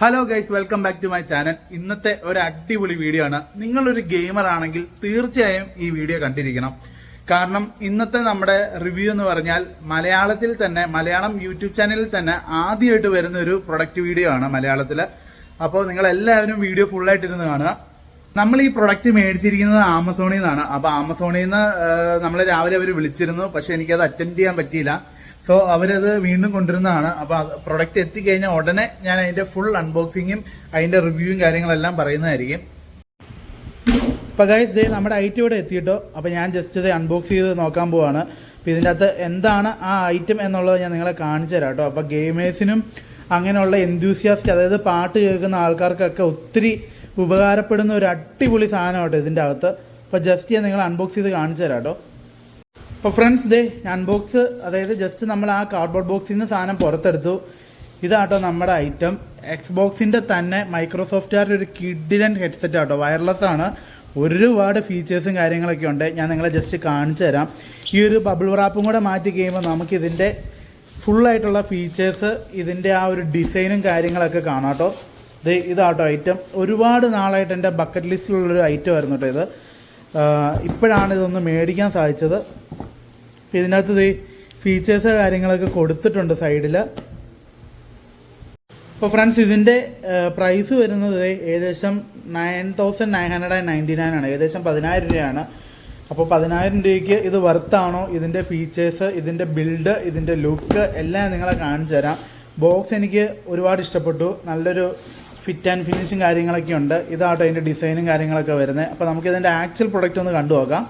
Hello guys welcome back to my channel ഇന്നത്തെ ഒരു അടിപൊളി വീഡിയോ ആണ്. നിങ്ങളൊരു ഗെയിമർ ആണെങ്കിൽ തീർച്ചയായും ഈ വീഡിയോ കണ്ടിരിക്കണം. കാരണം ഇന്നത്തെ നമ്മുടെ റിവ്യൂ എന്ന് പറഞ്ഞാൽ മലയാളത്തിൽ തന്നെ മലയാളം യൂട്യൂബ് ചാനലിൽ തന്നെ ആദ്യമായിട്ട് വരുന്ന ഒരു പ്രൊഡക്റ്റ് വീഡിയോ ആണ് മലയാളത്തിൽ അപ്പോൾ നിങ്ങൾ എല്ലാവരും വീഡിയോ ഫുള്ളായിട്ട് ഇരുന്ന് കാണുക. നമ്മൾ ഈ പ്രൊഡക്റ്റ് മേടിച്ചിരിക്കുന്നത് ആമസോണിൽ നിന്നാണ്. അപ്പൊ ആമസോണിൽ നിന്ന് നമ്മൾ രാവിലെ അവർ വിളിച്ചിരുന്നു. പക്ഷെ എനിക്കത് അറ്റൻഡ് ചെയ്യാൻ പറ്റിയില്ല. സോ അവരത് വീണ്ടും കൊണ്ടുവരുന്നതാണ്. അപ്പൊ പ്രൊഡക്റ്റ് എത്തിക്കഴിഞ്ഞാൽ ഉടനെ ഞാൻ അതിന്റെ ഫുൾ അൺബോക്സിങ്ങും അതിന്റെ റിവ്യൂവും കാര്യങ്ങളെല്ലാം പറയുന്നതായിരിക്കും. ഇപ്പോൾ ഗൈസ് ദേ നമ്മുടെ ഐറ്റം ഇവിടെ എത്തിയിട്ടോ? അപ്പോൾ ഞാൻ ജസ്റ്റ് ഇത് അൺബോക്സ് ചെയ്ത് നോക്കാൻ പോവാണ്. അപ്പൊ ഇതിന്റെ അകത്ത് എന്താണ് ആ ഐറ്റം എന്നുള്ളത് ഞാൻ നിങ്ങളെ കാണിച്ചു തരാം കേട്ടോ. അപ്പൊ ഗെയിമേഴ്സിനും അങ്ങനെയുള്ള എന്തൂസിയാസ്റ്റ് അതായത് പാട്ട് കേൾക്കുന്ന ആൾക്കാർക്കൊക്കെ ഒത്തിരി ഉപകാരപ്പെടുന്ന ഒരു അടിപൊളി സാധനം കേട്ടോ ഇതിന്റെ അകത്ത്. അപ്പോൾ ജസ്റ്റ് ഞാൻ നിങ്ങൾ അൺബോക്സ് ചെയ്ത് കാണിച്ചു തരാം കേട്ടോ. അപ്പോൾ ഫ്രണ്ട്സ് ദേ അൺബോക്സ് അതായത് ജസ്റ്റ് നമ്മൾ ആ കാർഡ്ബോർഡ് ബോക്സിൽ നിന്ന് സാധനം പുറത്തെടുത്തു. ഇതാട്ടോ നമ്മുടെ ഐറ്റം എക്സ് ബോക്സിന്റെ തന്നെ മൈക്രോസോഫ്റ്റുകാരുടെ ഒരു കിഡിലൻ ഹെഡ്സെറ്റ് ആട്ടോ. വയർലെസ് ആണ്. ഒരുപാട് ഫീച്ചേഴ്സും കാര്യങ്ങളൊക്കെ ഉണ്ട്. ഞാൻ നിങ്ങളെ ജസ്റ്റ് കാണിച്ചു തരാം. ഈ ഒരു ബബിൾ റാപ്പും കൂടെ മാറ്റി കഴിയുമ്പോൾ നമുക്കിതിന്റെ ഫുള്ളായിട്ടുള്ള ഫീച്ചേഴ്സ് ഇതിന്റെ ആ ഒരു ഡിസൈനും കാര്യങ്ങളൊക്കെ കാണാം കേട്ടോ. ഇത് ഇതാട്ടോ ഐറ്റം ഒരുപാട് നാളായിട്ട് എന്റെ ബക്കറ്റ് ലിസ്റ്റിലുള്ളൊരു ഐറ്റം ആയിരുന്നു കേട്ടോ ഇത്. ഇപ്പോഴാണ് ഇതൊന്ന് മേടിക്കാൻ സാധിച്ചത്. അപ്പോൾ ഇതിനകത്ത് ഈ ഫീച്ചേഴ്സ് കാര്യങ്ങളൊക്കെ കൊടുത്തിട്ടുണ്ട് സൈഡിൽ അപ്പോൾ ഫ്രണ്ട്സ് ഇതിന്റെ പ്രൈസ് വരുന്നത് ഏകദേശം nine thousand nine hundred and ninety nine ആണ്. ഏകദേശം പതിനായിരം രൂപയാണ്. അപ്പോൾ പതിനായിരം രൂപയ്ക്ക് ഇത് വർത്താണോ ഇതിന്റെ ഫീച്ചേഴ്സ് ഇതിന്റെ ബിൽഡ് ഇതിന്റെ ലുക്ക് എല്ലാം നിങ്ങളെ കാണിച്ചു തരാം. ബോക്സ് എനിക്ക് ഒരുപാട് ഇഷ്ടപ്പെട്ടു. നല്ലൊരു ഫിറ്റ് ആൻഡ് ഫിനിഷും കാര്യങ്ങളൊക്കെ ഉണ്ട്. ഇതാട്ടോ അതിന്റെ ഡിസൈനും കാര്യങ്ങളൊക്കെ വരുന്നത്. അപ്പോൾ നമുക്ക് ഇതിന്റെ ആക്ച്വൽ പ്രൊഡക്റ്റ് ഒന്ന് കണ്ടു നോക്കാം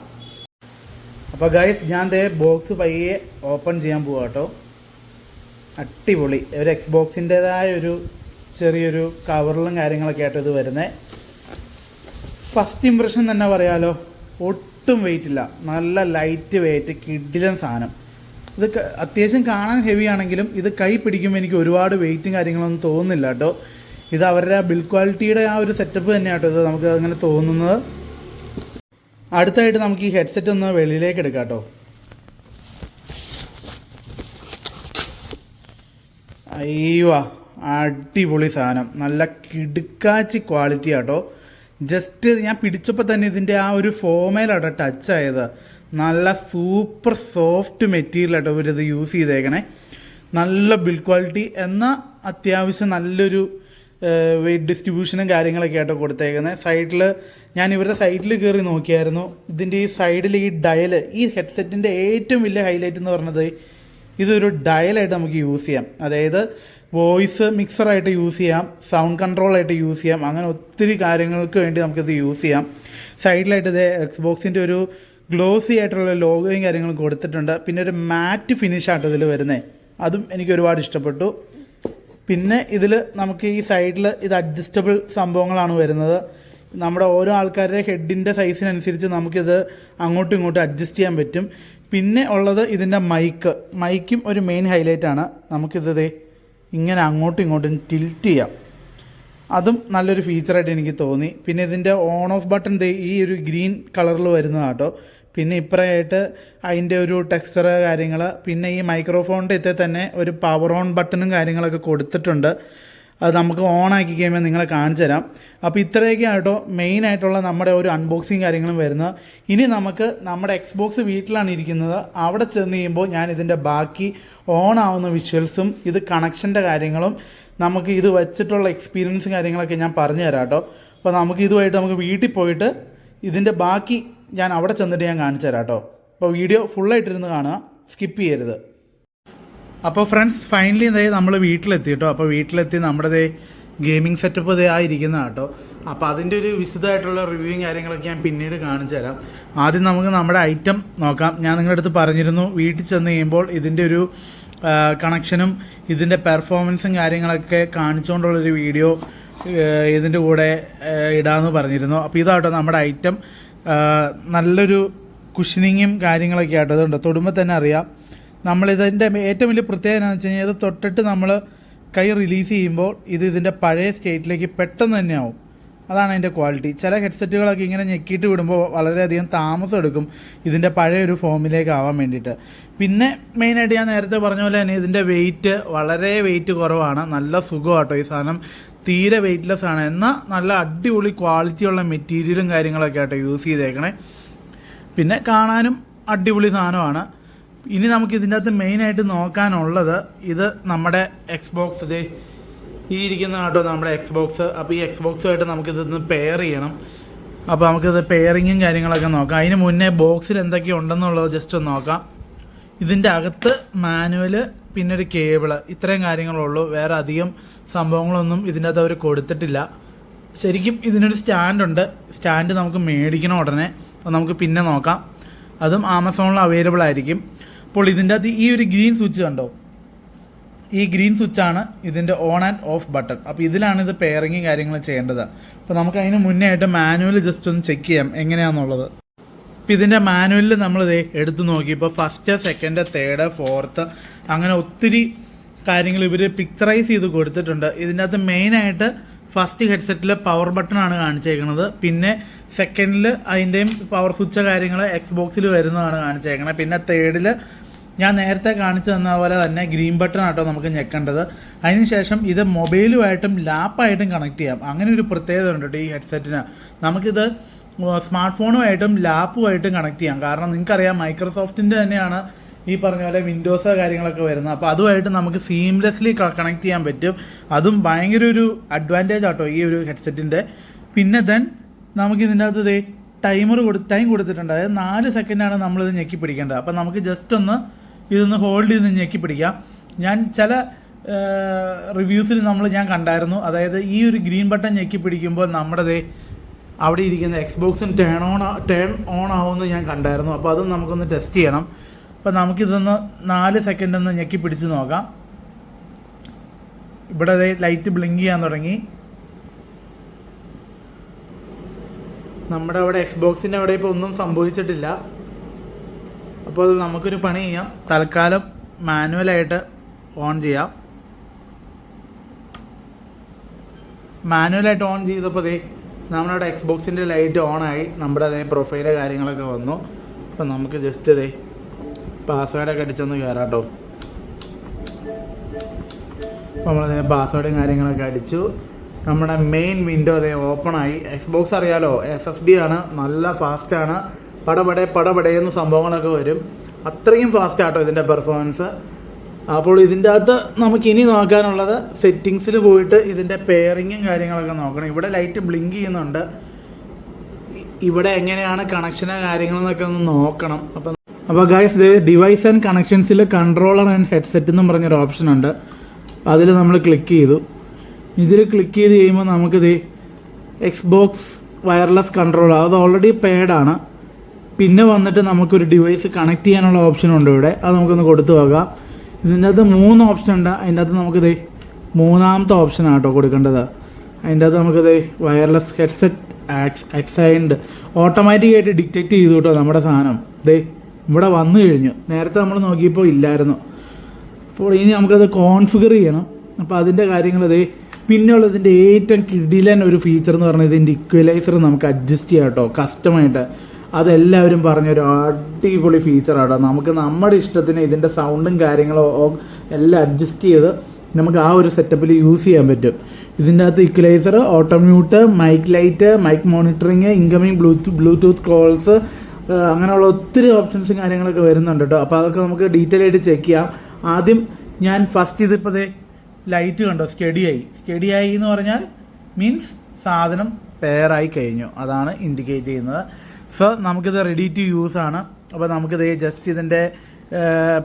അപ്പോൾ ഗൈസ് ഞാൻ ദേ ബോക്സ് പയ്യെ ഓപ്പൺ ചെയ്യാൻ പോവാ കേട്ടോ അടിപൊളി. ഒരു എക്സ് ബോക്സിന്റെതായ ഒരു ചെറിയൊരു കവറിലും കാര്യങ്ങളൊക്കെ ആയിട്ട് ഇത് വരുന്നത് ഫസ്റ്റ് ഇമ്പ്രഷൻ തന്നെ പറയാലോ ഒട്ടും വെയിറ്റ് ഇല്ല. നല്ല ലൈറ്റ് വെയിറ്റ് കിഡിലൻ സാധനം. ഇത് അത്യാവശ്യം കാണാൻ ഹെവി ആണെങ്കിലും ഇത് കൈ പിടിക്കുമ്പോൾ എനിക്ക് ഒരുപാട് വെയിറ്റും കാര്യങ്ങളൊന്നും തോന്നുന്നില്ല കേട്ടോ ഇത് അവരുടെ ബിൽ ക്വാളിറ്റിയുടെ ആ ഒരു സെറ്റപ്പ് തന്നെയാട്ടോ ഇത് നമുക്ക് അങ്ങനെ തോന്നുന്നത്. അടുത്തായിട്ട് നമുക്ക് ഈ ഹെഡ്സെറ്റ് ഒന്ന് വെളിയിലേക്ക് എടുക്കാം കേട്ടോ. അയ്യോ അടിപൊളി സാധനം. നല്ല കിടുക്കാച്ചി ക്വാളിറ്റി ആട്ടോ ജസ്റ്റ് ഞാൻ പിടിച്ചപ്പോൾ തന്നെ ഇതിന്റെ ആ ഒരു ഫോമയിലാട്ടോ ടച്ച് ആയത്. നല്ല സൂപ്പർ സോഫ്റ്റ് മെറ്റീരിയൽ ആട്ടോ ഇവരിത് യൂസ് ചെയ്തേക്കണേ. നല്ല ബിൽഡ് ക്വാളിറ്റി എന്നാൽ അത്യാവശ്യം നല്ലൊരു വെയിറ്റ് ഡിസ്ട്രിബ്യൂഷനും കാര്യങ്ങളൊക്കെ ആയിട്ടോ കൊടുത്തേക്കുന്നത് സൈഡിൽ ഞാൻ ഇവരുടെ സൈഡിൽ കയറി നോക്കിയായിരുന്നു. ഇതിന്റെ ഈ സൈഡിൽ ഈ ഡയൽ ഈ ഹെഡ്സെറ്റിന്റെ ഏറ്റവും വലിയ ഹൈലൈറ്റ് എന്ന് പറഞ്ഞത് ഇതൊരു ഡയലായിട്ട് നമുക്ക് യൂസ് ചെയ്യാം. അതായത് വോയിസ് മിക്സറായിട്ട് യൂസ് ചെയ്യാം സൗണ്ട് കൺട്രോളായിട്ട് യൂസ് ചെയ്യാം അങ്ങനെ ഒത്തിരി കാര്യങ്ങൾക്ക് വേണ്ടി നമുക്കിത് യൂസ് ചെയ്യാം. സൈഡിലായിട്ട് ഇത് എക്സ് ബോക്സിന്റെ ഒരു ഗ്ലോസി ആയിട്ടുള്ള ലോഗോയും കാര്യങ്ങളും കൊടുത്തിട്ടുണ്ട്. പിന്നെ ഒരു മാറ്റ് ഫിനിഷ് ആയിട്ട് ഇതിൽ വരുന്നത് അതും എനിക്ക് ഒരുപാട് ഇഷ്ടപ്പെട്ടു. പിന്നെ ഇതിൽ നമുക്ക് ഈ സൈഡിൽ ഇത് അഡ്ജസ്റ്റബിൾ സംഭവങ്ങളാണ് വരുന്നത്. നമ്മുടെ ഓരോ ആൾക്കാരുടെ ഹെഡിന്റെ സൈസിനനുസരിച്ച് നമുക്കിത് അങ്ങോട്ടും ഇങ്ങോട്ടും അഡ്ജസ്റ്റ് ചെയ്യാൻ പറ്റും. പിന്നെ ഉള്ളത് ഇതിന്റെ മൈക്ക് മൈക്കും ഒരു മെയിൻ ഹൈലൈറ്റ് ആണ്. നമുക്കിത് ഇങ്ങനെ അങ്ങോട്ടും ഇങ്ങോട്ടും ടിൽറ്റ് ചെയ്യാം. അതും നല്ലൊരു ഫീച്ചറായിട്ട് എനിക്ക് തോന്നി. പിന്നെ ഇതിന്റെ ഓൺ ഓഫ് ബട്ടൺ ഈ ഒരു ഗ്രീൻ കളറിൽ വരുന്നതാട്ടോ പിന്നെ ഇപ്പറയായിട്ട് അതിന്റെ ഒരു ടെക്സ്ചർ കാര്യങ്ങൾ പിന്നെ ഈ മൈക്രോഫോണിന്റെ ഇത്തെ തന്നെ ഒരു പവർ ഓൺ ബട്ടണും കാര്യങ്ങളൊക്കെ കൊടുത്തിട്ടുണ്ട്. അത് നമുക്ക് ഓൺ ആക്കി കഴിയുമ്പോൾ നിങ്ങളെ കാണിച്ചു തരാം. അപ്പോൾ ഇത്രയൊക്കെ ആയിട്ടോ മെയിൻ ആയിട്ടുള്ള നമ്മുടെ ഒരു അൺബോക്സിങ് കാര്യങ്ങളും വരുന്നത്. ഇനി നമുക്ക് നമ്മുടെ എക്സ്ബോക്സ് വീട്ടിലാണ് ഇരിക്കുന്നത്. അവിടെ ചെന്ന് കഴിയുമ്പോൾ ഞാൻ ഇതിന്റെ ബാക്കി ഓൺ ആവുന്ന വിഷ്വൽസും ഇത് കണക്ഷന്റെ കാര്യങ്ങളും നമുക്ക് ഇത് വെച്ചിട്ടുള്ള എക്സ്പീരിയൻസും കാര്യങ്ങളൊക്കെ ഞാൻ പറഞ്ഞു തരാം കേട്ടോ. അപ്പോൾ നമുക്ക് ഇതുമായിട്ട് നമുക്ക് വീട്ടിൽ പോയിട്ട് ഇതിന്റെ ബാക്കി ഞാൻ അവിടെ ചെന്നിട്ട് ഞാൻ കാണിച്ചു തരാം കേട്ടോ. അപ്പോൾ വീഡിയോ ഫുള്ളായിട്ടിരുന്ന് കാണുക. സ്കിപ്പ് ചെയ്യരുത്. അപ്പോൾ ഫ്രണ്ട്സ് ഫൈനലി ഇതായി നമ്മൾ വീട്ടിലെത്തി കേട്ടോ. അപ്പോൾ വീട്ടിലെത്തി നമ്മുടെ ഗെയിമിംഗ് സെറ്റപ്പ് ഇതേ ആയിരിക്കുന്ന കേട്ടോ. അപ്പോൾ അതിന്റെ ഒരു വിശദമായിട്ടുള്ള റിവ്യൂവും കാര്യങ്ങളൊക്കെ ഞാൻ പിന്നീട് കാണിച്ചു തരാം. ആദ്യം നമുക്ക് നമ്മുടെ ഐറ്റം നോക്കാം. ഞാൻ നിങ്ങളുടെ അടുത്ത് പറഞ്ഞിരുന്നു വീട്ടിൽ ചെന്ന് കഴിയുമ്പോൾ ഇതിന്റെ ഒരു കണക്ഷനും ഇതിന്റെ പെർഫോമൻസും കാര്യങ്ങളൊക്കെ കാണിച്ചുകൊണ്ടുള്ളൊരു വീഡിയോ ഇതിന്റെ കൂടെ ഇടാമെന്ന് പറഞ്ഞിരുന്നു. അപ്പോൾ ഇതാട്ടോ നമ്മുടെ ഐറ്റം നല്ലൊരു കുഷനിങ്ങും കാര്യങ്ങളൊക്കെ ആയിട്ട് അതുകൊണ്ട് തൊടുമ്പോൾ തന്നെ അറിയാം. നമ്മളിതിന്റെ ഏറ്റവും വലിയ പ്രത്യേകത എന്താണെന്ന് വെച്ച് കഴിഞ്ഞാൽ ഇത് തൊട്ടിട്ട് നമ്മൾ കൈ റിലീസ് ചെയ്യുമ്പോൾ ഇത് ഇതിന്റെ പഴയ സ്റ്റേറ്റിലേക്ക് പെട്ടെന്ന് തന്നെ ആവും. അതാണ് അതിന്റെ ക്വാളിറ്റി ചില ഹെഡ്സെറ്റുകളൊക്കെ ഇങ്ങനെ ഞെക്കിയിട്ട് വിടുമ്പോൾ വളരെയധികം താമസം എടുക്കും ഇതിന്റെ പഴയ ഒരു ഫോമിലേക്ക് ആവാൻ വേണ്ടിയിട്ട്. പിന്നെ മെയിനായിട്ട് ഞാൻ നേരത്തെ പറഞ്ഞ പോലെ തന്നെ ഇതിന്റെ വെയിറ്റ് വളരെ വെയിറ്റ് കുറവാണ്. നല്ല സുഖമാട്ടോ ഈ സാധനം. തീരെ വെയിറ്റ്ലെസ് ആണ്. എന്നാൽ നല്ല അടിപൊളി ക്വാളിറ്റിയുള്ള മെറ്റീരിയലും കാര്യങ്ങളൊക്കെ ആട്ടോ യൂസ് ചെയ്തേക്കണേ. പിന്നെ കാണാനും അടിപൊളി സാധനമാണ്. ഇനി നമുക്ക് ഇതിന്റെ അകത്ത് മെയിനായിട്ട് നോക്കാനുള്ളത് ഇത് നമ്മുടെ എക്സ് ബോക്സ് ഇത് ഈ ഇരിക്കുന്ന കേട്ടോ നമ്മുടെ എക്സ് ബോക്സ് അപ്പോൾ ഈ എക്സ് എക്സ്ബോക്സുമായിട്ട് നമുക്കിതൊന്ന് പെയർ ചെയ്യണം. അപ്പോൾ നമുക്കിത് പെയറിങ്ങും കാര്യങ്ങളൊക്കെ നോക്കാം. അതിന് മുന്നേ ബോക്സിൽ എന്തൊക്കെ ഉണ്ടെന്നുള്ളത് ജസ്റ്റ് ഒന്ന് നോക്കാം. ഇതിന്റെ അകത്ത് മാനുവൽ പിന്നൊരു കേബിൾ ഇത്രയും കാര്യങ്ങളുള്ളൂ വേറെ അധികം സംഭവങ്ങളൊന്നും ഇതിന്റെ അകത്ത് അവർ കൊടുത്തിട്ടില്ല. ശരിക്കും ഇതിനൊരു സ്റ്റാൻഡുണ്ട്. സ്റ്റാൻഡ് നമുക്ക് മേടിക്കണം ഉടനെ അപ്പോൾ നമുക്ക് പിന്നെ നോക്കാം. അതും ആമസോണിൽ അവൈലബിൾ ആയിരിക്കും. അപ്പോൾ ഇതിന്റെ അകത്ത് ഈ ഒരു ഗ്രീൻ സ്വിച്ച് കണ്ടോ? ഈ ഗ്രീൻ സ്വിച്ചാണ് ഇതിന്റെ ഓൺ ആൻഡ് ഓഫ് ബട്ടൺ അപ്പോൾ ഇതിലാണ് ഇത് പെയറിങ്ങും കാര്യങ്ങളും ചെയ്യേണ്ടത്. അപ്പോൾ നമുക്ക് അതിന് മുന്നേ ആയിട്ട് മാനുവൽ ജസ്റ്റ് ഒന്ന് ചെക്ക് ചെയ്യാം. എങ്ങനെയാണെന്നുള്ളത് അപ്പോൾ ഇതിന്റെ മാനുവലിൽ നമ്മളിത് എടുത്തു നോക്കി. ഇപ്പോൾ ഫസ്റ്റ് സെക്കൻഡ് തേർഡ് ഫോർത്ത് അങ്ങനെ ഒത്തിരി കാര്യങ്ങൾ ഇവർ പിക്ചറൈസ് ചെയ്ത് കൊടുത്തിട്ടുണ്ട്. ഇതിനകത്ത് മെയിനായിട്ട് ഫസ്റ്റ് ഹെഡ്സെറ്റിൽ പവർ ബട്ടൺ ആണ് കാണിച്ചേക്കുന്നത് പിന്നെ സെക്കൻഡിൽ അതിന്റെയും പവർ സ്വിച്ച് കാര്യങ്ങൾ എക്സ് ബോക്സിൽ വരുന്നതാണ് കാണിച്ചേക്കുന്നത് പിന്നെ തേർഡിൽ ഞാൻ നേരത്തെ കാണിച്ചു തന്ന പോലെ തന്നെ ഗ്രീൻ ബട്ടൺ ആട്ടോ നമുക്ക് ഞെക്കേണ്ടത്. അതിനുശേഷം ഇത് മൊബൈലുമായിട്ടും ലാപ്പായിട്ടും കണക്ട് ചെയ്യാം. അങ്ങനെ ഒരു പ്രത്യേകത ഉണ്ട് കേട്ടോ ഈ ഹെഡ്സെറ്റിന്. നമുക്കിത് സ്മാർട്ട് ഫോണുമായിട്ടും ലാപ്പുമായിട്ടും കണക്ട് ചെയ്യാം. കാരണം നിങ്ങൾക്കറിയാം മൈക്രോസോഫ്റ്റിന്റെ തന്നെയാണ് ഈ പറഞ്ഞ പോലെ വിൻഡോസ് കാര്യങ്ങളൊക്കെ വരുന്നത്. അപ്പോൾ അതുമായിട്ട് നമുക്ക് സീംലെസ്ലി കണക്ട് ചെയ്യാൻ പറ്റും. അതും ഭയങ്കര ഒരു അഡ്വാന്റേജ് ആട്ടോ ഈ ഒരു ഹെഡ്സെറ്റിന്റെ പിന്നെ ദെൻ നമുക്ക് ഇതിന്റെ അകത്ത് ടൈമർ കൊടു ടൈം കൊടുത്തിട്ടുണ്ട്. അതായത് നാല് സെക്കൻഡാണ് നമ്മളിത് ഞെക്കി പിടിക്കേണ്ടത്. അപ്പോൾ നമുക്ക് ജസ്റ്റ് ഒന്ന് ഇതൊന്ന് ഹോൾഡ് ചെയ്ത് ഞെക്കി പിടിക്കാം. ഞാൻ ചില റിവ്യൂസിൽ നമ്മൾ ഞാൻ കണ്ടായിരുന്നു. അതായത് ഈ ഒരു ഗ്രീൻ ബട്ടൺ ഞെക്കി പിടിക്കുമ്പോൾ നമ്മുടെ ദേ അവിടെ ഇരിക്കുന്ന എക്സ്ബോക്സിന് ടേൺ ഓൺ ടേൺ ഓൺ ആവുമെന്ന് ഞാൻ കണ്ടായിരുന്നു. അപ്പോൾ അതും നമുക്കൊന്ന് ടെസ്റ്റ് ചെയ്യണം. അപ്പോൾ നമുക്കിതൊന്ന് നാല് സെക്കൻഡ് ഒന്ന് ഞെക്കി പിടിച്ച് നോക്കാം. ഇവിടെ ലൈറ്റ് ബ്ലിങ്ക് ചെയ്യാൻ തുടങ്ങി. നമ്മുടെ അവിടെ എക്സ് എക്സ്ബോക്സിന്റെ അവിടെ ഇപ്പോൾ ഒന്നും സംഭവിച്ചിട്ടില്ല. അപ്പോൾ നമുക്കൊരു പണി ചെയ്യാം. തൽക്കാലം മാനുവലായിട്ട് ഓൺ ചെയ്യാം. മാനുവലായിട്ട് ഓൺ ചെയ്തപ്പോൾ ദേ നമ്മുടെ എക്സ്ബോക്സിന്റെ ലൈറ്റ് ഓണായി നമ്മുടെ അതേ പ്രൊഫൈൽ കാര്യങ്ങളൊക്കെ വന്നു. അപ്പം നമുക്ക് ജസ്റ്റ് ദേ പാസ്വേഡൊക്കെ അടിച്ചൊന്ന് കയറാം കേട്ടോ അപ്പോൾ നമ്മളതിന് പാസ്വേഡും കാര്യങ്ങളൊക്കെ അടിച്ചു. നമ്മുടെ മെയിൻ വിൻഡോ അതേ ഓപ്പൺ ആയി. എക്സ്ബോക്സ് അറിയാലോ എസ് എസ് ഡി ആണ് നല്ല ഫാസ്റ്റാണ് പടപടെ പടപടയെന്ന് സംഭവങ്ങളൊക്കെ വരും. അത്രയും ഫാസ്റ്റ് ആട്ടോ ഇതിന്റെ പെർഫോമൻസ് അപ്പോൾ ഇതിന്റെ അകത്ത് നമുക്ക് ഇനി നോക്കാനുള്ളത് സെറ്റിങ്സിൽ പോയിട്ട് ഇതിന്റെ പെയറിങ്ങും കാര്യങ്ങളൊക്കെ നോക്കണം. ഇവിടെ ലൈറ്റ് ബ്ലിങ്ക് ചെയ്യുന്നുണ്ട്. ഇവിടെ എങ്ങനെയാണ് കണക്ഷനോ കാര്യങ്ങളെന്നൊക്കെ ഒന്ന് നോക്കണം. അപ്പം അപ്പോൾ ഗൈസ് ഡിവൈസ് ആൻഡ് കണക്ഷൻസിൽ കൺട്രോളർ ആൻഡ് ഹെഡ്സെറ്റ് എന്നും പറഞ്ഞൊരു ഓപ്ഷൻ ഉണ്ട്. അതിൽ നമ്മൾ ക്ലിക്ക് ചെയ്തു. ഇതിൽ ക്ലിക്ക് ചെയ്ത് കഴിയുമ്പോൾ നമുക്കിത് എക്സ്ബോക്സ് വയർലെസ് കൺട്രോൾ അത് ഓൾറെഡി പേഡാണ് പിന്നെ വന്നിട്ട് നമുക്കൊരു ഡിവൈസ് കണക്ട് ചെയ്യാനുള്ള ഓപ്ഷൻ ഉണ്ട് ഇവിടെ. അത് നമുക്കൊന്ന് കൊടുത്തു നോക്കാം. ഇതിന്റെ അകത്ത് മൂന്ന് ഓപ്ഷൻ ഉണ്ട്. അതിന്റെ അകത്ത് നമുക്കിത് മൂന്നാമത്തെ ഓപ്ഷനാണ് കേട്ടോ കൊടുക്കേണ്ടത്. അതിന്റെ അകത്ത് നമുക്കിത് വയർലെസ് ഹെഡ്സെറ്റ് എക്സൈൻഡ് ഓട്ടോമാറ്റിക്കായിട്ട് ഡിറ്റക്റ്റ് ചെയ്തു കേട്ടോ നമ്മുടെ സാധനം. ദേ ഇവിടെ വന്നു കഴിഞ്ഞു. നേരത്തെ നമ്മൾ നോക്കിയപ്പോൾ ഇല്ലായിരുന്നു. അപ്പോൾ ഇനി നമുക്കത് കോൺഫിഗർ ചെയ്യണം. അപ്പോൾ അതിന്റെ കാര്യങ്ങൾ ദേ പിന്നെയുള്ളതിന്റെ ഏറ്റവും കിടിലൻ ഒരു ഫീച്ചർ എന്ന് പറഞ്ഞാൽ ഇതിന്റെ ഇക്വലൈസർ നമുക്ക് അഡ്ജസ്റ്റ് ചെയ്യാം കേട്ടോ കസ്റ്റമായിട്ട് അതെല്ലാവരും പറഞ്ഞൊരു അടിപൊളി ഫീച്ചറാട്ടോ നമുക്ക് നമ്മുടെ ഇഷ്ടത്തിന് ഇതിന്റെ സൗണ്ടും കാര്യങ്ങളും എല്ലാം അഡ്ജസ്റ്റ് ചെയ്ത് നമുക്ക് ആ ഒരു സെറ്റപ്പിൽ യൂസ് ചെയ്യാൻ പറ്റും. ഇതിന്റെ അകത്ത് equaliser auto mute mic light mic monitoring incoming Bluetooth Bluetooth calls അങ്ങനെയുള്ള ഒത്തിരി ഓപ്ഷൻസും കാര്യങ്ങളൊക്കെ വരുന്നുണ്ട് കേട്ടോ അപ്പോൾ അതൊക്കെ നമുക്ക് ഡീറ്റെയിൽ ആയിട്ട് ചെക്ക് ചെയ്യാം. ആദ്യം ഞാൻ ഫസ്റ്റ് ഇതിപ്പോൾ ലൈറ്റ് കണ്ടോ? സ്റ്റഡിയായി സ്റ്റഡിയായി എന്ന് പറഞ്ഞാൽ മീൻസ് സാധനം പെയറായി കഴിഞ്ഞു. അതാണ് ഇൻഡിക്കേറ്റ് ചെയ്യുന്നത്. സോ നമുക്കിത് റെഡി ടു യൂസ് ആണ്. അപ്പോൾ നമുക്കിത് ജസ്റ്റ് ഇതിന്റെ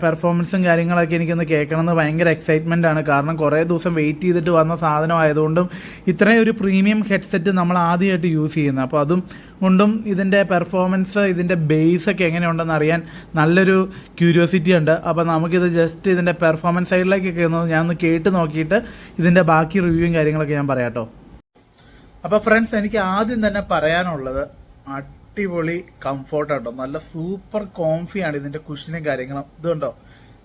പെർഫോമൻസും കാര്യങ്ങളൊക്കെ എനിക്കൊന്ന് കേൾക്കണമെന്ന് ഭയങ്കര എക്സൈറ്റ്മെന്റ് ആണ്. കാരണം കുറേ ദിവസം വെയിറ്റ് ചെയ്തിട്ട് വന്ന സാധനം ആയതുകൊണ്ടും ഇത്രയും ഒരു പ്രീമിയം ഹെഡ്സെറ്റ് നമ്മൾ ആദ്യമായിട്ട് യൂസ് ചെയ്യുന്നത്. അപ്പോൾ അതും കൊണ്ടും ഇതിന്റെ പെർഫോമൻസ് ഇതിന്റെ ബേസ് ഒക്കെ എങ്ങനെയുണ്ടെന്ന് അറിയാൻ നല്ലൊരു ക്യൂരിയോസിറ്റി ഉണ്ട്. അപ്പോൾ നമുക്കിത് ജസ്റ്റ് ഇതിന്റെ പെർഫോമൻസ് സൈഡിലേക്കൊക്കെ ഒന്ന് കേട്ട് നോക്കിയിട്ട് ഇതിന്റെ ബാക്കി റിവ്യൂവും കാര്യങ്ങളൊക്കെ ഞാൻ പറയാം കേട്ടോ. അപ്പോൾ ഫ്രണ്ട്സ് എനിക്ക് ആദ്യം തന്നെ പറയാനുള്ളത് അടിപൊളി കംഫോർട്ട് ആട്ടോ നല്ല സൂപ്പർ കോംഫിയാണ് ഇതിന്റെ കുഷനും കാര്യങ്ങളും. ഇതുണ്ടോ?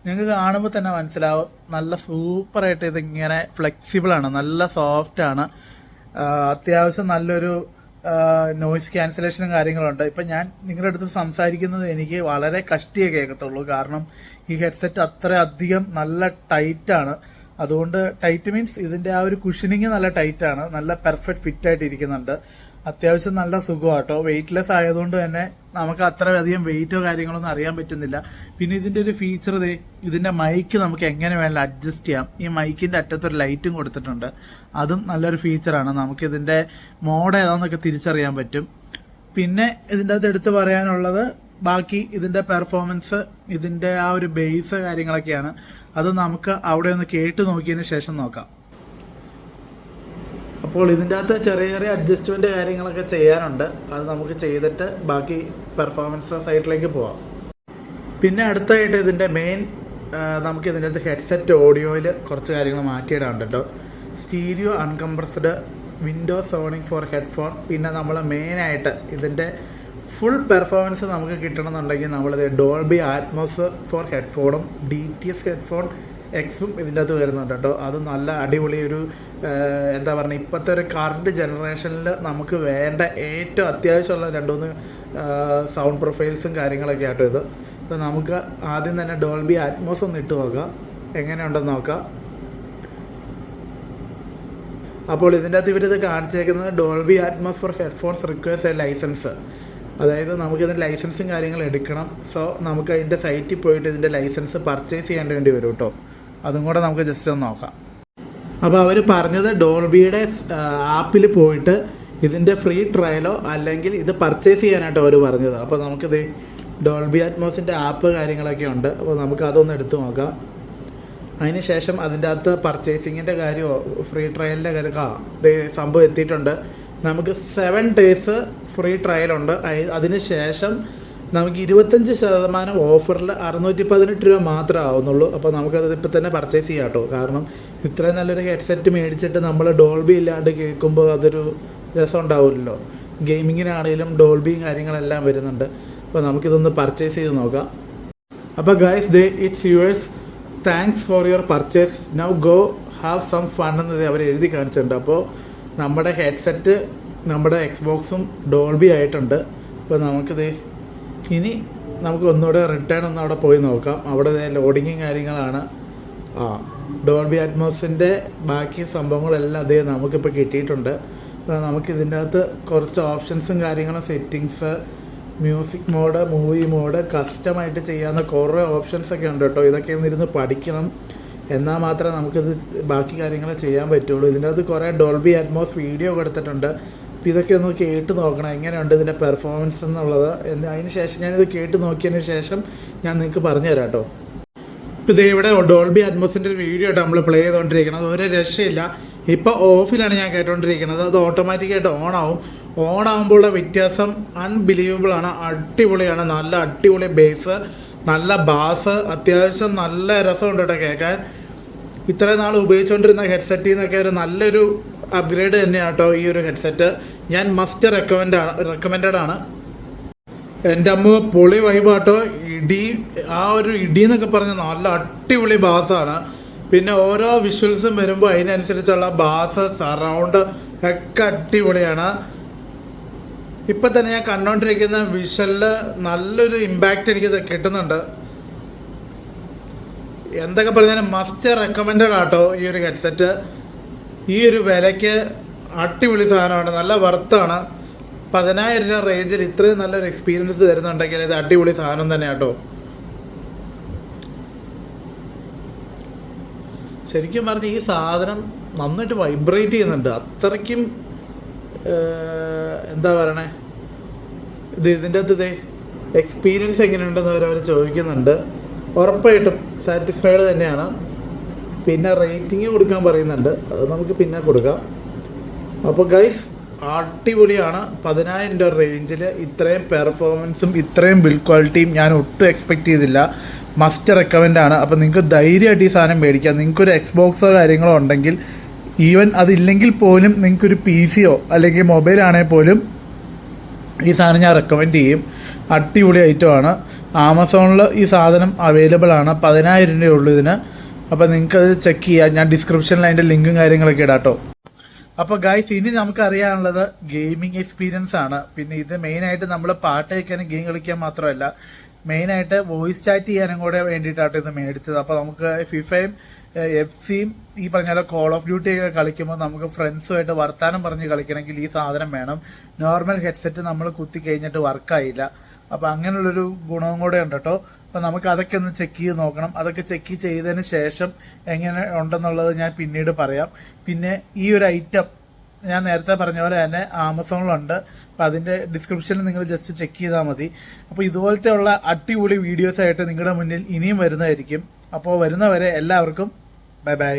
നിങ്ങൾക്ക് കാണുമ്പോൾ തന്നെ മനസ്സിലാവും. നല്ല സൂപ്പറായിട്ട് ഇതിങ്ങനെ ഫ്ലെക്സിബിൾ ആണ് നല്ല സോഫ്റ്റ് ആണ് അത്യാവശ്യം നല്ലൊരു നോയ്സ് ക്യാൻസലേഷനും കാര്യങ്ങളുണ്ട്. ഇപ്പം ഞാൻ നിങ്ങളുടെ അടുത്ത് സംസാരിക്കുന്നത് എനിക്ക് വളരെ കഷ്ടിയേ കേൾക്കത്തുള്ളൂ. കാരണം ഈ ഹെഡ്സെറ്റ് അത്ര അധികം നല്ല ടൈറ്റ് ആണ് അതുകൊണ്ട് ടൈറ്റ് മീൻസ് ഇതിന്റെ ആ ഒരു കുഷനിങ് നല്ല ടൈറ്റ് ആണ് നല്ല പെർഫെക്റ്റ് ഫിറ്റ് ആയിട്ട് ഇരിക്കുന്നുണ്ട്. അത്യാവശ്യം നല്ല സുഖമാട്ടോ. വെയിറ്റ്ലെസ് ആയതുകൊണ്ട് തന്നെ നമുക്ക് അത്ര അധികം വെയിറ്റോ കാര്യങ്ങളൊന്നും അറിയാൻ പറ്റുന്നില്ല. പിന്നെ ഇതിന്റെ ഒരു ഫീച്ചർ ദേ ഇതിന്റെ മൈക്ക് നമുക്ക് എങ്ങനെ വേണമെങ്കിലും അഡ്ജസ്റ്റ് ചെയ്യാം. ഈ മൈക്കിന്റെ അറ്റത്തൊരു ലൈറ്റും കൊടുത്തിട്ടുണ്ട്. അതും നല്ലൊരു ഫീച്ചറാണ് നമുക്കിതിന്റെ മോഡ് ഏതാണെന്നൊക്കെ തിരിച്ചറിയാൻ പറ്റും. പിന്നെ ഇതിന്റെ അകത്ത് എടുത്ത് പറയാനുള്ളത് ബാക്കി ഇതിന്റെ പെർഫോമൻസ് ഇതിന്റെ ആ ഒരു ബേസ് കാര്യങ്ങളൊക്കെയാണ്. അത് നമുക്ക് അവിടെ ഒന്ന് കേട്ട് നോക്കിയതിന് ശേഷം നോക്കാം. അപ്പോൾ ഇതിന്റെ അകത്ത് ചെറിയ ചെറിയ അഡ്ജസ്റ്റ്മെന്റ് കാര്യങ്ങളൊക്കെ ചെയ്യാനുണ്ട്. അത് നമുക്ക് ചെയ്തിട്ട് ബാക്കി പെർഫോമൻസ് സൈഡിലേക്ക് പോവാം. പിന്നെ അടുത്തായിട്ട് ഇതിന്റെ മെയിൻ നമുക്ക് ഇതിന്റെ അകത്ത് ഹെഡ്സെറ്റ് ഓഡിയോയിൽ കുറച്ച് കാര്യങ്ങൾ മാറ്റിയിടാണ്ട് കേട്ടോ. Stereo uncompressed Windows Sonic for headphone പിന്നെ നമ്മൾ മെയിനായിട്ട് ഇതിന്റെ ഫുൾ പെർഫോമൻസ് നമുക്ക് കിട്ടണമെന്നുണ്ടെങ്കിൽ നമ്മളിത് ഡോൾബി ആറ്റ്മോസ് ഫോർ ഹെഡ്ഫോണും ഡി ടി എസ് ഹെഡ്ഫോൺ എക്സും ഇതിന്റെ അകത്ത് വരുന്നുണ്ട് കേട്ടോ. അത് നല്ല അടിപൊളി ഒരു എന്താ പറയുക ഇപ്പോഴത്തെ ഒരു കറണ്ട് ജനറേഷനിൽ നമുക്ക് വേണ്ട ഏറ്റവും അത്യാവശ്യമുള്ള രണ്ട് മൂന്ന് സൗണ്ട് പ്രൊഫൈൽസും കാര്യങ്ങളൊക്കെ ആട്ടോ ഇത്. അപ്പോൾ നമുക്ക് ആദ്യം തന്നെ ഡോൾബി ആറ്റ്മോസ് ഒന്ന് ഇട്ട് നോക്കാം. എങ്ങനെയുണ്ടെന്ന് നോക്കാം. അപ്പോൾ ഇതിന്റെ അകത്ത് ഇവരിത് കാണിച്ചേക്കുന്നത് Dolby Atmos for headphones requires a licence അതായത് നമുക്കിതിന് ലൈസൻസും കാര്യങ്ങളും എടുക്കണം. സോ നമുക്ക് അതിന്റെ സൈറ്റിൽ പോയിട്ട് ഇതിന്റെ ലൈസൻസ് പർച്ചേസ് ചെയ്യേണ്ടി വേണ്ടി വരും കേട്ടോ. അതും കൂടെ നമുക്ക് ജസ്റ്റ് ഒന്ന് നോക്കാം. അപ്പോൾ അവർ പറഞ്ഞത് ഡോൾബിയുടെ ആപ്പിൽ പോയിട്ട് ഇതിന്റെ ഫ്രീ ട്രയലോ അല്ലെങ്കിൽ ഇത് പർച്ചേസ് ചെയ്യാനായിട്ട് അവർ പറഞ്ഞത്. അപ്പോൾ നമുക്കിത് ഡോൾബി അറ്റ്മോസിന്റെ ആപ്പ് കാര്യങ്ങളൊക്കെ ഉണ്ട്. അപ്പോൾ നമുക്ക് അതൊന്ന് എടുത്ത് നോക്കാം. അതിന് ശേഷം അതിന്റെ അകത്ത് പർച്ചേസിങ്ങിന്റെ കാര്യമോ ഫ്രീ ട്രയലിന്റെ ദേ സംഭവം എത്തിയിട്ടുണ്ട്. നമുക്ക് സെവൻ ഡേയ്സ് ഫ്രീ ട്രയലുണ്ട് അതിന് ശേഷം നമുക്ക് ഇരുപത്തഞ്ച് ശതമാനം ഓഫറിൽ അറുന്നൂറ്റി പതിനെട്ട് രൂപ മാത്രമേ ആവുന്നുള്ളൂ. അപ്പോൾ നമുക്കത് ഇപ്പം തന്നെ പർച്ചേസ് ചെയ്യാം കേട്ടോ കാരണം ഇത്രയും നല്ലൊരു ഹെഡ്സെറ്റ് മേടിച്ചിട്ട് നമ്മൾ ഡോൾബി ഇല്ലാണ്ട് കേൾക്കുമ്പോൾ അതൊരു രസം ഉണ്ടാവില്ലല്ലോ ഗെയിമിങ്ങിനാണെങ്കിലും ഡോൾബിയും കാര്യങ്ങളെല്ലാം വരുന്നുണ്ട്. അപ്പോൾ നമുക്കിതൊന്ന് പർച്ചേസ് ചെയ്ത് നോക്കാം. അപ്പോൾ guys they it's yours thanks for your purchase now go have some fun എന്നത് അവർ എഴുതി കാണിച്ചിട്ടുണ്ട്. അപ്പോൾ നമ്മുടെ ഹെഡ്സെറ്റ് നമ്മുടെ എക്സ്ബോക്സും ഡോൾബി ആയിട്ടുണ്ട്. അപ്പോൾ നമുക്കിത് ഇനി നമുക്ക് ഒന്നുകൂടെ റിട്ടേൺ ഒന്ന് അവിടെ പോയി നോക്കാം. അവിടെ ലോഡിങ്ങും കാര്യങ്ങളാണ്. ആ ഡോൾബി അറ്റ്മോസിന്റെ ബാക്കി സംഭവങ്ങളെല്ലാം അതേ നമുക്കിപ്പോൾ കിട്ടിയിട്ടുണ്ട്. നമുക്ക് ഇതിന്റെ അകത്ത് കുറച്ച് ഓപ്ഷൻസും കാര്യങ്ങളും settings music mode movie mode കസ്റ്റമായിട്ട് ചെയ്യാവുന്ന കുറേ ഓപ്ഷൻസ് ഒക്കെ ഉണ്ട് കേട്ടോ. ഇതൊക്കെ ഒന്നിരുന്ന് പഠിക്കണം. എന്നാൽ മാത്രമേ നമുക്കിത് ബാക്കി കാര്യങ്ങൾ ചെയ്യാൻ പറ്റുള്ളൂ. ഇതിന്റെ അകത്ത് കുറേ ഡോൾബി അറ്റ്മോസ് വീഡിയോ കൊടുത്തിട്ടുണ്ട് അപ്പോൾ ഇതൊക്കെ ഒന്ന് കേട്ട് നോക്കണം. എങ്ങനെയുണ്ട് ഇതിന്റെ പെർഫോമൻസ് എന്നുള്ളത്? എന്ന് അതിന് ശേഷം ഞാനിത് കേട്ട് നോക്കിയതിന് ശേഷം ഞാൻ നിങ്ങൾക്ക് പറഞ്ഞു തരാം കേട്ടോ. ഇപ്പം ഇത് ഇവിടെ ഡോൾബി അറ്റ്മോസിന്റെ ഒരു വീഡിയോ ആയിട്ട് നമ്മൾ പ്ലേ ചെയ്തുകൊണ്ടിരിക്കുന്നത് ഒരു രക്ഷയില്ല. ഇപ്പോൾ ഓഫിലാണ് ഞാൻ കേട്ടോണ്ടിരിക്കുന്നത്. അത് ഓട്ടോമാറ്റിക്കായിട്ട് ഓൺ ആകുമ്പോഴുള്ള വ്യത്യാസം അൺബിലീവബിൾ ആണ്. അടിപൊളിയാണ്. നല്ല അടിപൊളി ബേസ് നല്ല ബാസ് അത്യാവശ്യം നല്ല രസമുണ്ട് കേട്ടോ കേൾക്കാൻ. ഇത്രയും നാൾ ഉപയോഗിച്ചുകൊണ്ടിരുന്ന ഹെഡ്സെറ്റിൽ നിന്നൊക്കെ ഒരു നല്ലൊരു അപ്ഗ്രേഡ് തന്നെയാണ് കേട്ടോ ഈ ഒരു ഹെഡ്സെറ്റ് ഞാൻ മസ്റ്റ് റെക്കമെൻഡ് ആണ് റെക്കമെൻഡഡ് ആണ്. എന്റെ അമ്മ പൊളി വൈബാട്ടോ ഇടി ആ ഒരു ഇടി എന്നൊക്കെ പറഞ്ഞ നല്ല അടിപൊളി ബാസാണ് പിന്നെ ഓരോ വിഷ്വൽസും വരുമ്പോൾ അതിനനുസരിച്ചുള്ള ബാസ് സറൗണ്ട് ഒക്കെ അടിപൊളിയാണ്. ഇപ്പം തന്നെ ഞാൻ കണ്ടുകൊണ്ടിരിക്കുന്ന വിഷ്വലിൽ നല്ലൊരു ഇമ്പാക്റ്റ് എനിക്ക് കിട്ടുന്നുണ്ട്. എന്തൊക്കെ പറഞ്ഞാലും മസ്റ്റ് റെക്കമെൻഡഡ് ആട്ടോ ഈ ഒരു ഹെഡ്സെറ്റ് ഈ ഒരു വിലയ്ക്ക് അടിപൊളി സാധനമാണ്. നല്ല വർത്താണ് പതിനായിരം രൂപ റേഞ്ചിൽ ഇത്രയും നല്ലൊരു എക്സ്പീരിയൻസ് തരുന്നുണ്ടെങ്കിൽ ഇത് അടിപൊളി സാധനം തന്നെ കേട്ടോ. ശരിക്കും പറഞ്ഞ ഈ സാധനം നന്നായിട്ട് വൈബ്രേറ്റ് ചെയ്യുന്നുണ്ട്. അത്രയ്ക്കും എന്താ പറയണേ? ഇത് ഇതിന്റെ അകത്ത് എക്സ്പീരിയൻസ് എങ്ങനെയുണ്ടെന്ന് അവർ ചോദിക്കുന്നുണ്ട്. ഉറപ്പായിട്ടും സാറ്റിസ്ഫൈഡ് തന്നെയാണ്. പിന്നെ റേറ്റിംഗ് കൊടുക്കാൻ പറയുന്നുണ്ട്. അത് നമുക്ക് പിന്നെ കൊടുക്കാം. അപ്പോൾ ഗൈസ് അടിപൊളിയാണ്. പതിനായിരം രൂപ റേഞ്ചിൽ ഇത്രയും പെർഫോമൻസും ഇത്രയും ബിൽഡ് ക്വാളിറ്റിയും ഞാൻ ഒട്ടും എക്സ്പെക്റ്റ് ചെയ്തില്ല. മസ്റ്റ് റെക്കമെൻഡ് ആണ്. അപ്പോൾ നിങ്ങൾക്ക് ധൈര്യമായിട്ട് ഈ സാധനം മേടിക്കാം. നിങ്ങൾക്കൊരു എക്സ്ബോക്സോ കാര്യങ്ങളോ ഉണ്ടെങ്കിൽ ഈവൻ അതില്ലെങ്കിൽ പോലും നിങ്ങൾക്കൊരു പി സിയോ അല്ലെങ്കിൽ മൊബൈൽ ആണെങ്കിൽ പോലും ഈ സാധനം ഞാൻ റെക്കമെൻഡ് ചെയ്യും. അടിപൊളി ഐറ്റമാണ് ആമസോണിൽ ഈ സാധനം അവൈലബിൾ ആണ്. പതിനായിരം രൂപയുള്ളൂ ഇതിന്. അപ്പോൾ നിങ്ങൾക്കത് ചെക്ക് ചെയ്യാം. ഞാൻ ഡിസ്ക്രിപ്ഷനിൽ അതിന്റെ ലിങ്കും കാര്യങ്ങളൊക്കെ ഇടാം കേട്ടോ അപ്പോൾ ഗായ്സ് ഇനി നമുക്ക് അറിയാനുള്ളത് ഗെയിമിംഗ് എക്സ്പീരിയൻസ് ആണ്. പിന്നെ ഇത് മെയിനായിട്ട് നമ്മൾ പാട്ട് കേൾക്കാനും ഗെയിം കളിക്കാൻ മാത്രമല്ല മെയിനായിട്ട് വോയിസ് ചാറ്റ് ചെയ്യാനും കൂടെ വേണ്ടിയിട്ടാണ് ഇത് മേടിച്ചത്. അപ്പോൾ നമുക്ക് ഫിഫയും എഫ് സിയും ഈ പറഞ്ഞ കോൾ ഓഫ് ഡ്യൂട്ടി ഒക്കെ കളിക്കുമ്പോൾ നമുക്ക് ഫ്രണ്ട്സുമായിട്ട് വർത്താനം പറഞ്ഞ് കളിക്കണമെങ്കിൽ ഈ സാധനം വേണം. നോർമൽ ഹെഡ്സെറ്റ് നമ്മൾ കുത്തി കഴിഞ്ഞിട്ട് വർക്കായില്ല അപ്പോൾ അങ്ങനെയുള്ളൊരു ഗുണവും കൂടെ ഉണ്ട് കേട്ടോ. അപ്പോൾ നമുക്ക് അതൊക്കെ ഒന്ന് ചെക്ക് ചെയ്ത് നോക്കണം. അതൊക്കെ ചെക്ക് ചെയ്തതിന് ശേഷം എങ്ങനെ ഉണ്ടെന്നുള്ളത് ഞാൻ പിന്നീട് പറയാം. പിന്നെ ഈ ഒരു ഐറ്റം ഞാൻ നേരത്തെ പറഞ്ഞ പോലെ തന്നെ ആമസോണിലുണ്ട്. അപ്പം അതിന്റെ ഡിസ്ക്രിപ്ഷനിൽ നിങ്ങൾ ജസ്റ്റ് ചെക്ക് ചെയ്താൽ മതി. അപ്പോൾ ഇതുപോലത്തെ ഉള്ള അടിപൊളി വീഡിയോസായിട്ട് നിങ്ങളുടെ മുന്നിൽ ഇനിയും വരുന്നതായിരിക്കും. അപ്പോൾ വരുന്നവരെ എല്ലാവർക്കും ബൈ ബൈ